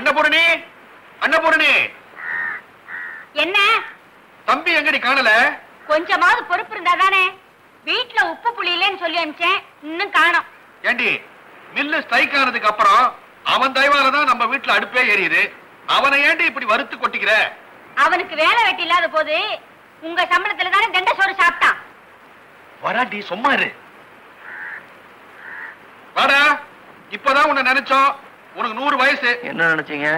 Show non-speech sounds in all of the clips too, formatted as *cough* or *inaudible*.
அன்னபூரணி அன்னபூரணி. என்ன? தம்பி எங்கடி காணல? கொஞ்சமாவது பொறுப்பு இருந்தா தானே? வீட்டுல உப்பு புளி இல்லைன்னு சொல்லி அனுப்பிச்சேன். இன்னும் காணோம். ஏண்டி மில்லு ஸ்ட்ரைக் ஆனதுக்கு அப்புறம் அவன் தயவால தான் நம்ம வீட்டுல அடுப்பே எரியுது அவனை ஏண்டி இப்படி வறுத்து கொட்டிக்கிற? அவனுக்கு வேலை வெட்டி இல்லாத போது உங்க சம்பளத்துல தானே தண்ட சோறு சாப்பிட்டான். வராட்டி சும்மா இரு. வாடா இப்பதான் உன்னை நினைச்சோம். உனக்கு நூறு வயசு. என்ன நினைச்சீங்க?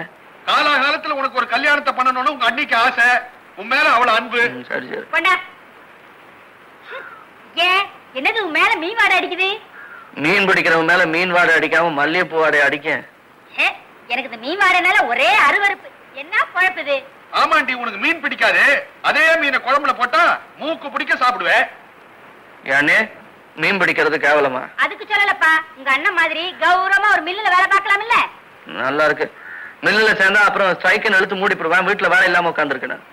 காலாகாலத்துல உனக்கு ஒரு கல்யாணத்தை பண்ணணும்னு உங்க அன்னைக்கு ஆசை. உன் மேல அவ்வளவு அன்பு. சரி சரி. கொண்டா ஏன்? என்னது உன் மேல மீன் வாடை அடிக்குது? மீன் பிடிக்கிறவங்க மேல மீன் வாடை அடிக்காம மல்லிகைப்பூ வாடை அடிக்க எனக்கு இந்த மீன் வாடைனால ஒரே அருவருப்பு. என்ன குழப்புது? ஆமாண்டி உனக்கு மீன் பிடிக்காது. அதே மீனை குழம்புல போட்டா மூக்கு பிடிக்க சாப்பிடுவேன். ஏன்னே மீன் பிடிக்கிறது கேவலமா? அதுக்கு சொல்லலப்பா. உங்க அண்ணன் மாதிரி கௌரவமா ஒரு மில்லுல வேலை பார்க்கலாம் இல்ல நல்லா இருக்கு. மில்லுல சேர்ந்தா அப்புறம் ஸ்ட்ரைக்குன்னு இழுத்து மூடி போடுவேன். வீட்டுல வேலை இல்லாம உட்காந்துருக்கேன்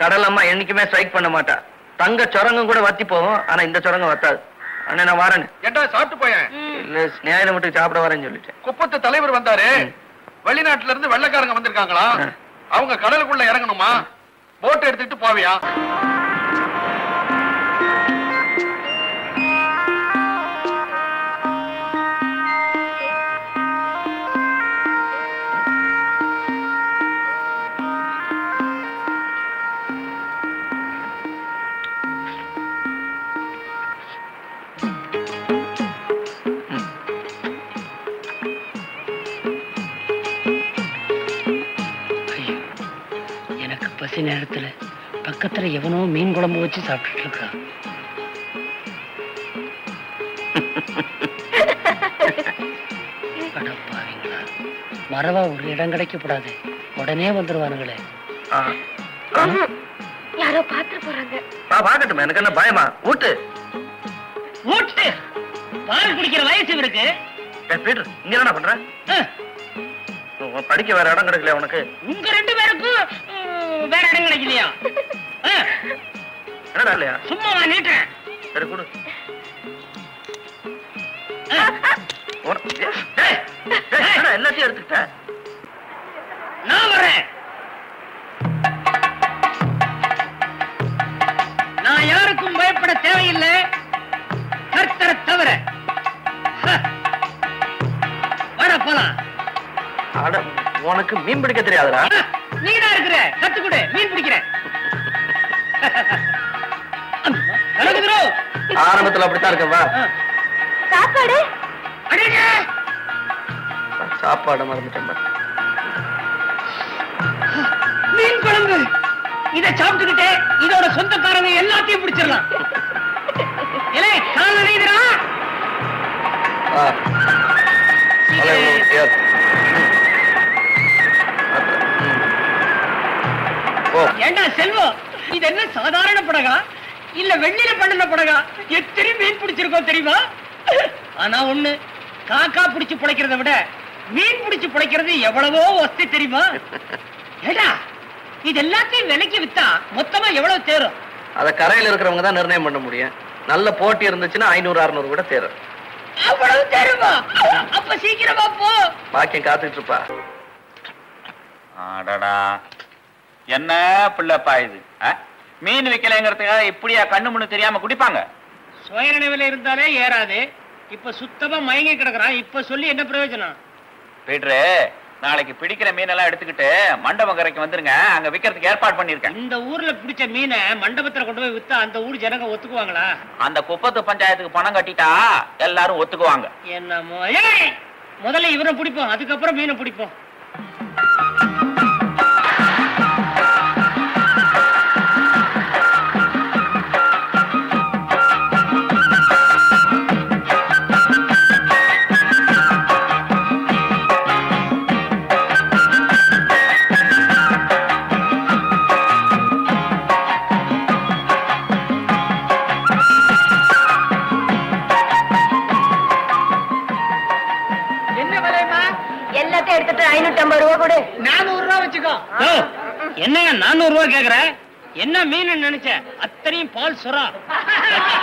கடல் அம்மா என்னைக்குமே ஸ்ட்ரைக் பண்ண மாட்டா. தங்க சுரங்கம் கூட வத்தி போகும். ஆனா இந்த சுரங்கம் வத்தாது. அண்ணே நான் வரேன். ஏண்டா சாப்பிட்டு போயேன்? இல்ல ஸ்நேகித மட்டும் சாப்பிட வரேன்னு சொல்லிட்டேன். குப்பத்து தலைவர் வந்தாரு. வெளிநாட்டுல இருந்து வெள்ளைக்காரங்க வந்திருக்காங்களா. அவங்க கடலுக்குள்ள இறங்கணுமா? போட் எடுத்துட்டு போவியா? பக்கத்துல எவனோ மீன் குழம்பு வச்சு சாப்பிட்டுட்டு இருக்கான் *laughs* மறவா ஒரு இடம் கிடைக்க கூடாது உடனே வந்துருவானுங்களே. யாரோ பாத்து போறாங்க. எனக்கு என்ன பயமா? ஊட்டு. மூட்டு பால் குடிக்கிற வயசு இவருக்கு. ஏய், பீட்டர் இங்க என்ன பண்ற? அஹ், உன் படிக்க வேற இடம் கிடைக்கல உனக்கு? உங்க ரெண்டு பேருக்கும் இல்லையா? சும்மா சரி கொடு. எல்லாத்தையும் எடுத்துக்கிட்ட? நான் வர்றேன் நான் யாருக்கும் பயப்பட தேவையில்லை. கர்த்தரை தவிர. வாடா போலாம். அட உனக்கு மீன் பிடிக்க தெரியாதுடா? நீ தான் இருக்கிற. கத்துக்கொடு மீன் பிடிக்கிறேன். *laughs* ஆரம்பத்துல அப்படித்தான் இருக்க வா. சாப்பாடு? அடேங்க! சாப்பாடு மறந்துட்டேன். மீன் குழம்பு. இத சாப்பிட்டுக்கிட்டே இதோட சொந்தக்காரங்க எல்லாத்தையும் பிடிச்சிடலாம். இலே கால். போ. ஏண்டா செல்வம் இது என்ன சாதாரண படகா? இல்ல வெள்ளியில பண்ணின படகா எத்தனை மீன் பிடிச்சிருக்கோம் தெரியுமா? ஆனா ஒண்ணு காக்கா பிடிச்சு பிழைக்கிறத விட மீன் பிடிச்சு பிழைக்கிறது எவ்வளவோ வசதி தெரியுமா? ஏடா இது எல்லாத்தையும் விலைக்கு வித்தா மொத்தமா எவ்வளவு தேரும்? அத கரையில இருக்கிறவங்க தான் நிர்ணயம் பண்ண முடியும். நல்ல போட்டி இருந்துச்சுன்னா ஐநூறு அறுநூறு கூட தேரும். அவ்வளவு தேருமா? அப்ப சீக்கிரமா போ. பாக்கியம் காத்துட்டு இருப்பா. அடடா என்ன பிள்ளைப்பா இது? மீன் விக்கலைங்கிறதுக்காக இப்படியா கண்ணு முன்னு தெரியாம குடிப்பாங்க? சுயநினைவுல இருந்தாலே ஏறாது. இப்ப சுத்தமா மயங்கி கிடக்குறான். இப்ப சொல்லி என்ன பிரயோஜனம்? பீட்ரு நாளைக்கு பிடிக்கிற மீனெல்லாம் எடுத்துக்கிட்டு மண்டபம் கரைக்கு வந்துருங்க. அங்க விக்கிறதுக்கு ஏற்பாடு பண்ணிருக்கேன் இந்த ஊர்ல பிடிச்ச மீனை மண்டபத்துல கொண்டு போய் வித்தா அந்த ஊர் ஜனங்க ஒத்துக்குவாங்களா? அந்த குப்பத்து பஞ்சாயத்துக்கு பணம் கட்டிட்டா எல்லாரும் ஒத்துக்குவாங்க. என்னமோ? முதல்ல இவரை பிடிப்போம். அதுக்கப்புறம் மீனை பிடிப்போம். கொடு நானூறு ரூபா வச்சுக்கோ என்னங்க நானூறு ரூபா கேக்குற? என்ன மீன் நினைச்ச? அத்தனையும் பால் சுறா.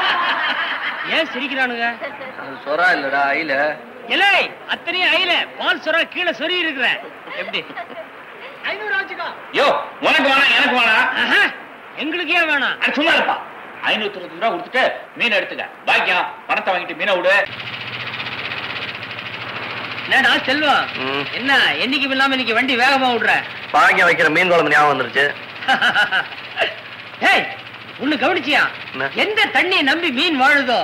*laughs* ஏன் சிரிக்கிறானுங்க? அது சொரா இல்லடா ஐல இலை அத்தனையும் ஐல பால் சொரா கீழே சொறி இருக்கிறேன் எப்படி? ஐநூறு ஆச்சுக்கா யோ உனக்கு வேணாம் எனக்கு வேணாம். ஆஹா, எங்களுக்கு ஏன் வேணாம் சும்மா இருப்பா. ஐநூத்தி இருபது ரூபா கொடுத்துட்டு மீன் எடுத்துக்க. பாக்கியம் பணத்தை வாங்கிட்டு மீனை விடு. என்னடா செல்வம்? ம். என்ன என்னைக்கு இல்லாம இன்னைக்கு வண்டி வேகமா விடுற பாக்கியம் வைக்கிற மீன் குழம்பு ஞாபகம் வந்துருச்சு. *laughs* ஏய் ஒண்ணு கவனிச்சியா? என்ன? எந்த தண்ணியை நம்பி மீன் வாழுதோ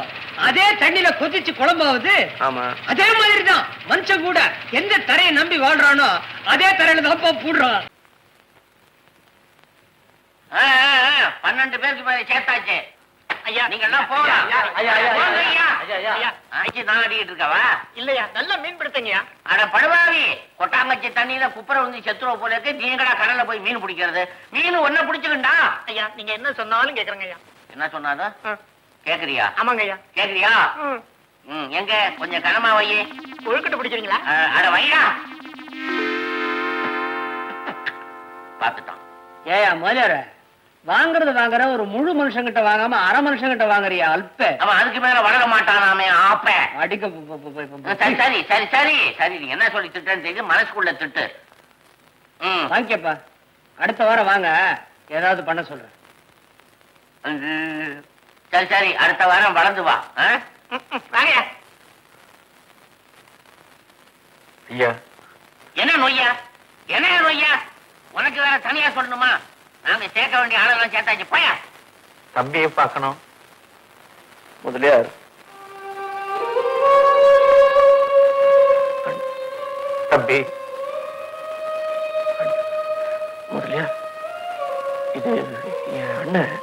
அதே தண்ணியில கொதிச்சு குழம்பாவது ஆமா. அதே மாதிரி தான் மனுஷன் கூட எந்த தரையை நம்பி வாழ்றானோ அதே தரையில தான் போடுறான். பன்னெண்டு பேருக்கு மேல சேர்த்தாச்சு. ஐயா நீங்க எல்லாம் போகலாம். ஐயா, ஐயா, போங்க ஐயா. ஐயா. ஐயா, ஐயா. ஆச்சி நான் ஆடிட்டு இருக்கவா? இல்லையா நல்லா மீன் பிடித்தங்கயா அட படுவாவி. கொட்டாங்கச்சி தண்ணியில குப்புற வந்து செத்துருவ போல இருக்கு. நீங்கடா கடல்ல போய் மீன் பிடிக்கிறது? மீன் ஒன்ன பிடிச்சுக்கண்டா? ஐயா நீங்க என்ன சொன்னாலும் கேக்குறேங்க ஐயா. என்ன சொன்னாலும் கேக்குறியா? ஆமாங்க ஐயா. கேக்குறியா? ம். எங்க? கொஞ்சம் கனமா வை. கொழுக்கட்டை பிடிக்கிறீங்களா? அட வைடா. பாத்துட்டான் ஏயா முதலியார வாங்குறது வாங்குற ஒரு முழு மனுஷங்கிட்ட வாங்காம அரை மனுஷங்கிட்ட வாங்குறியா? அல்ப. அவன் அதுக்கு மேல வளர மாட்டானாமே ஆப்ப. அடிக்க சரி சரி சரி சரி சரி நீ என்ன சொல்லி திட்டுன்னு தெரியுது மனசுக்குள்ள திட்டு. ம். வாங்கிக்கப்பா. அடுத்த வாரம் வாங்க. ஏதாவது பண்ண சொல்றேன். சரி சரி அடுத்த வாரம் வளர்ந்து வா? வாங்க. ஐயா. என்ன நொய்யா? என்ன நொய்யா? உனக்கு வேற தனியா சொல்லணுமா? நாங்க சேர்க்க வேண்டிய ஆளெல்லாம் சேர்த்தாச்சு. போயா. தம்பியை பார்க்கணும். முதலியார். தம்பி. முதலியார் இது என் அண்ணன்.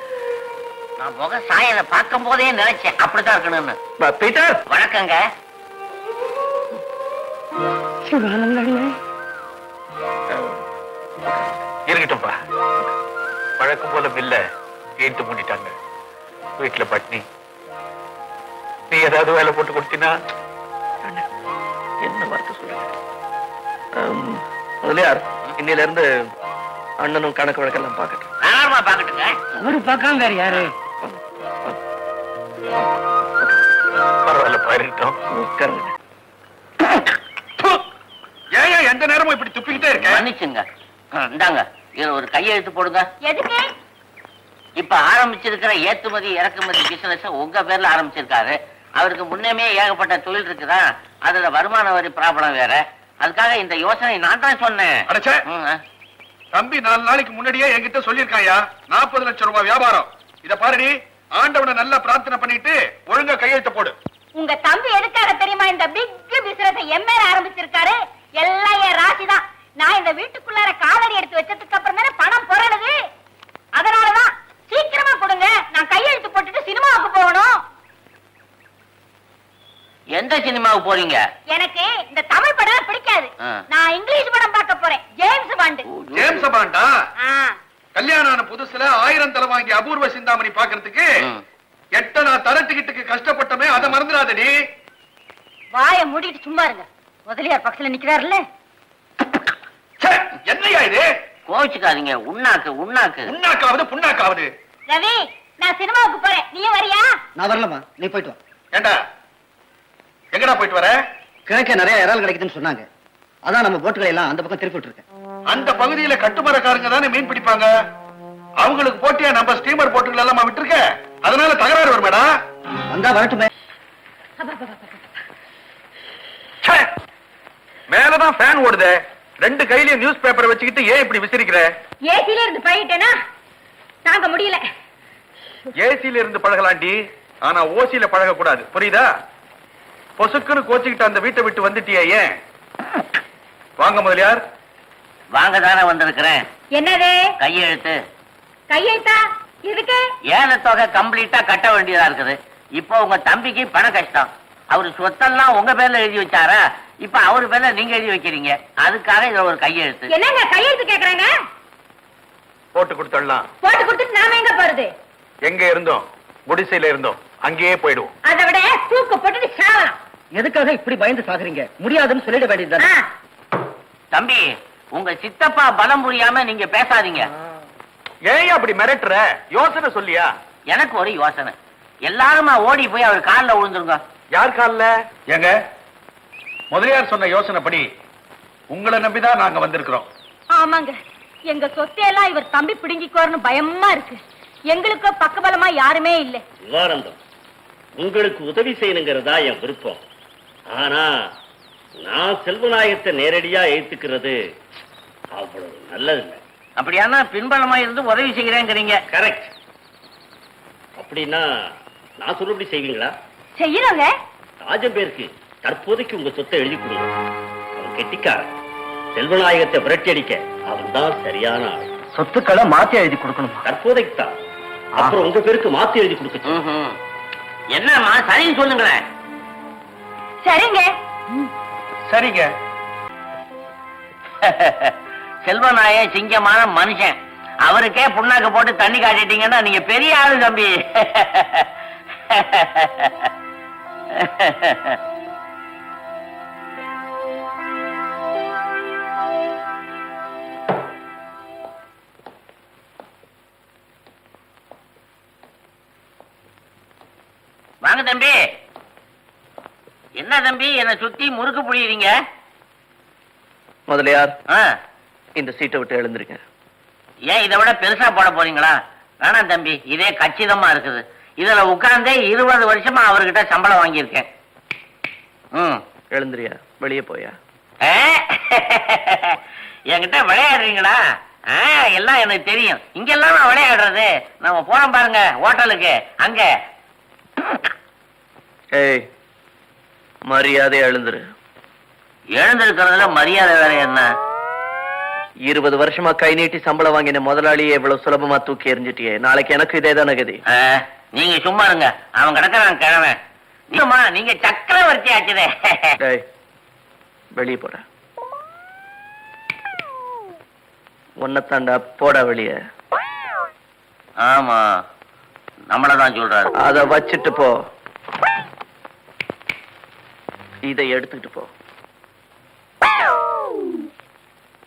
நான் முக சாயலை பார்க்கும் போதே நினைச்சேன் அப்படித்தான் இருக்கணும்னு. பீட்டர். வணக்கங்க. இருக்கட்டும்பா வழக்கம் போல பில்ல ஏத்து மூடிட்டாங்க. வீட்டுல பட்னி. நீ ஏதாவது வேலை போட்டு கொடுத்தீனா? என்ன வார்த்தை சொல்லுங்க முதலியார் இன்னையில இருந்து அண்ணனும் கணக்கு வழக்கெல்லாம் பார்க்கட்டும். தாராளமா பாக்கட்டுங்க அவரு பார்க்காம வேற யாரு? பரவாயில்லப்பா இருக்கட்டும் உட்காருங்க. ஏன் எந்த நேரமும் இப்படி துப்பிக்கிட்டே இருக்க? மன்னிச்சுங்க. இந்தாங்க. இதுல ஒரு கையெழுத்து போடுங்க. எதுக்கு? இப்ப ஆரம்பிச்சிருக்கிற ஏற்றுமதி இறக்குமதி பிசினஸ் உங்க பேர்ல ஆரம்பிச்சிருக்காரு. அவருக்கு முன்னமே ஏகப்பட்ட தொழில் இருக்குதா? அதுல வருமான வரி ப்ராப்ளம் வேற. அதுக்காக இந்த யோசனை நான் தான் சொன்னேன். தம்பி நாலு நாளைக்கு முன்னாடியே என்கிட்ட சொல்லிருக்காயா நாற்பது லட்சம் ரூபாய் வியாபாரம். இத பாருடி ஆண்டவனை நல்லா பிரார்த்தனை பண்ணிட்டு ஒழுங்கா கையெழுத்த போடு. உங்க தம்பி எதுக்காக தெரியுமா இந்த பிக் பிசினஸ் என் மேல ஆரம்பிச்சிருக்காரு? எல்லாம் என் ராசி தான் நான் இந்த வீட்டுக்குள்ளார காலடி எடுத்து வச்சதுக்கு அப்புறம் தானே பணம் புரளுது அதனாலதான் சீக்கிரமா கொடுங்க. நான் கையெழுத்து போட்டுட்டு சினிமாவுக்கு போகணும். எந்த சினிமாவுக்கு போறீங்க? எனக்கு இந்த தமிழ் படம் பிடிக்காது. நான் இங்கிலீஷ் படம் பார்க்க போறேன். James Bond. ஜேம்ஸ். பாண்டா? ஆ, கல்யாணம் ஆன புதுசுல ஆயிரம் தலை வாங்கி அபூர்வ சிந்தாமணி பாக்குறதுக்கு ம். எட்ட நான் தர டிக்கெட்டுக்கு கஷ்டப்பட்டமே அதை மறந்துடாதடி. வாயை மூடிட்டு சும்மா இருங்க. முதலியார் பக்கத்துல நிக்கிறாருல்ல? ச்சே, என்னய்யா இது? கோவிச்சுக்காதீங்க உண்ணாக்கு உண்ணாக்கு. உண்ணாக்காவது புண்ணாக்காவது. ரவி நான் சினிமாவுக்கு போறேன். நீயும் வரியா? நான் வரலமா நீ போயிட்டு வா. ஏண்டா? எங்கடா போயிட்டு வர? கிழக்க நிறைய இறால் கிடைக்குதுன்னு சொன்னாங்க. அதான் நம்ம போட்டுகளை எல்லாம் அந்த பக்கம் திருப்பி விட்டுருக்கேன். அந்த பகுதியில கட்டுமரக்காரங்க தானே மீன் பிடிப்பாங்க? அவங்களுக்கு போட்டியா நம்ம ஸ்டீமர் போட்டுகள் எல்லாம் விட்டுருக்க அதனால தகராறு வருமேடா? வந்தா வரட்டுமே. மேலதான் ஃபேன் ஓடுதே. ரெண்டு கையிலயும் நியூஸ் பேப்பரை வச்சுக்கிட்டு ஏன் இப்படி விசிறிக்கிற? ஏசில இருந்து பழகிட்டேனா? தாங்க முடியல. ஏசில இருந்து பழகலாண்டி. ஆனா ஓசியில பழக கூடாது புரியுதா? பொசுக்குன்னு கோச்சிக்கிட்டு அந்த வீட்டை விட்டு வந்துட்டியே ஏன்? வாங்க முதலியார். வாங்க தானே வந்திருக்கிறேன். என்னது? கையெழுத்து. கையெழுத்தா? எதுக்கு? ஏல தொகை கம்ப்ளீட்டா கட்ட வேண்டியதா இருக்குது. இப்போ உங்க தம்பிக்கு பண கஷ்டம். அவரு சொத்தெல்லாம் உங்க பேர்ல எழுதி வச்சாரா? இப்ப அவரு பேர்ல நீங்க எழுதி வைக்கிறீங்க. அதுக்காக இதுல ஒரு கையெழுத்து. என்னங்க கையெழுத்து கேக்குறாங்க? போட்டு கொடுத்துடலாம். போட்டு கொடுத்துட்டு நாம எங்க போறது? எங்க இருந்தோம்? குடிசையில இருந்தோம். அங்கேயே போயிடுவோம். அதை விட தூக்கு போட்டுட்டு சாவலாம். எதுக்காக இப்படி பயந்து சாகுறீங்க? முடியாதுன்னு சொல்லிட வேண்டியது ஆ, தம்பி உங்க சித்தப்பா பலம் புரியாம நீங்க பேசாதீங்க. ஏன் அப்படி மிரட்டுற? யோசனை சொல்லியா? எனக்கு ஒரு யோசனை. எல்லாருமா ஓடி போய் அவர் கால்ல விழுந்துருங்க. யார் கால்ல? ஏங்க முதலியார் சொன்ன யோசனைப்படி உங்களை நம்பிதான் நாங்க வந்திருக்கிறோம். ஆமாங்க. எங்க சொத்தையெல்லாம் இவர் தம்பி பிடுங்கிக்கோர்னு பயமா இருக்கு. எங்களுக்கோ பக்கபலமா யாருமே இல்ல. விவானந்தம் உங்களுக்கு உதவி செய்யணுங்கிறதா என் விருப்பம். ஆனா நான் செல்வநாயகத்தை நேரடியா ஏத்துக்கிறது அவ்வளவு நல்லதில்லை. அப்படியானா பின்பலமா இருந்து உதவி செய்கிறேங்கிறீங்க கரெக்ட் அப்படின்னா நான் சொல்லுபடி செய்வீங்களா? செய்யறோங்க. ராஜம் பேருக்கு. தற்போதைக்கு உங்க சொத்தை எழுதி கொடுங்க அவன் கெட்டிக்காரன். செல்வநாயகத்தை விரட்டி அடிக்க அவன் தான் சரியான ஆள். சொத்துக்களை மாத்தி எழுதி கொடுக்கணுமா? தற்போதைக்கு தான் அப்புறம் உங்க பேருக்கு மாத்தி எழுதி கொடுக்க. என்னம்மா சரின்னு சொல்லுங்களேன். சரிங்க. சரிங்க. செல்வநாய சிங்கமான மனுஷன். அவருக்கே புண்ணாக்கு போட்டு தண்ணி காட்டிட்டீங்கன்னா நீங்க பெரிய ஆளு தம்பி. *laughs* வாங்க தம்பி. என்ன தம்பி என்னை சுத்தி முறுக்கு புழியறீங்க? முதலியார் இந்த சீட்டை விட்டு எழுந்திருங்க. ஏன் இதை விட பெருசா போட போறீங்களா? வேணாம் தம்பி இதே கச்சிதமா இருக்குது. இதுல உட்கார்ந்தே இருபது வருஷமா அவர்கிட்ட சம்பளம் வாங்கியிருக்கேன். ம். எழுந்திரியா? வெளியே போயா? என்கிட்ட விளையாடுறீங்களா? எல்லாம் எனக்கு தெரியும். இங்கெல்லாம் நான் விளையாடுறது. நம்ம போறோம் பாருங்க ஹோட்டலுக்கு. அங்க. ஏய் மரியாதை எழுந்துரு. எழுந்திருக்கிறதுல மரியாதை வேற என்ன? இருபது வருஷமா கை நீட்டி சம்பளம் வாங்கின முதலாளியை இவ்வளவு சுலபமா தூக்கி எறிஞ்சிட்டியே. நாளைக்கு எனக்கு இதே தானே கதி. நீங்க சும்மா இருங்க. அவன் கிடக்குறான் கிழமை. நீங்க சக்கரவர்த்தி ஆச்சுதே. வெளியே போட. உன்னைத்தாண்டா போடா வெளியே. ஆமா நம்மளதான் சொல்றாரு. அத வச்சுட்டு போ. இதை எடுத்துக்கிட்டு போ.